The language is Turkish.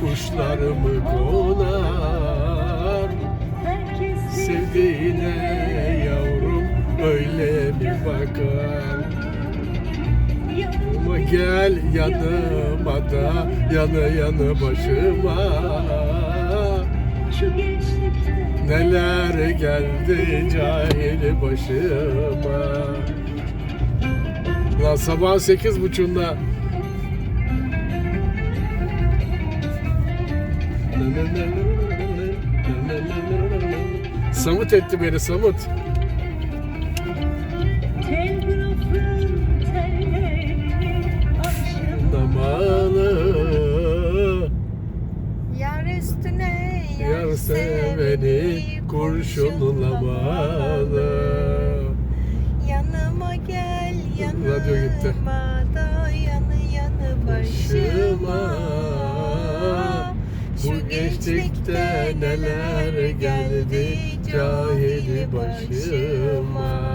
kuşlarımı konar. Sevdiğine yavrum öyle bir bakar. Ama gel yanıma da yanı yanı başıma. Neler geldi cahil başıma. Lan sabah sekiz buçuğunda Samut etti beni Samut. Namalı Yar üstüne Yar seveni kurşunlamalı Yanıma gel yanıma Radyo gitti. da gençlikte neler geldi cahil başıma.